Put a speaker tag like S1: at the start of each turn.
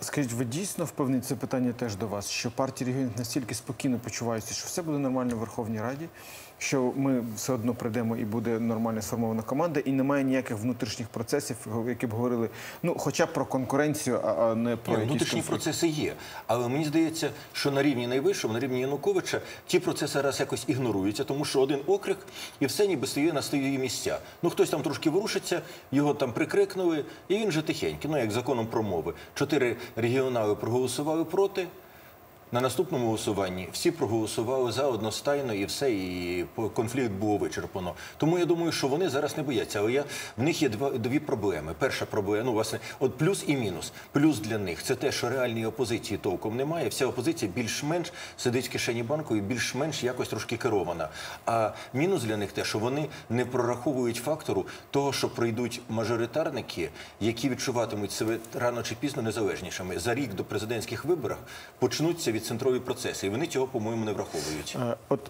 S1: Скажіть, ви дійсно впевнені, це питання теж до вас, що партії регіонів настільки спокійно почуваються, що все буде нормально в Верховній Раді, що ми все одно прийдемо і буде нормально сформована команда, і немає ніяких внутрішніх процесів, які б говорили, ну хоча б про конкуренцію, а не про
S2: Ні,
S1: якісь
S2: внутрішні процеси є. Але мені здається, що на рівні найвищому, на рівні Януковича, ті процеси раз якось ігноруються, тому що один окрик і все ніби стає на свої місця. Ну хтось там трошки ворушиться, його там прикрикнули, і він же тихенький, ну як законом про мови. Чотири регіонали проголосували проти. На наступному голосуванні всі проголосували за одностайно і все, і конфлікт було вичерпано. Тому я думаю, що вони зараз не бояться. Але я в них є два дві проблеми. Перша проблема, ну власне, от плюс і мінус. Плюс для них це те, що реальної опозиції толком немає. Вся опозиція більш-менш сидить в кишені банку і більш-менш якось трошки керована. А мінус для них те, що вони не прораховують фактору того, що прийдуть мажоритарники, які відчуватимуть себе рано чи пізно незалежнішими. За рік до президентських виборів почнуться відцентрові процеси, і вони цього, по-моєму, не враховують.
S1: Е, От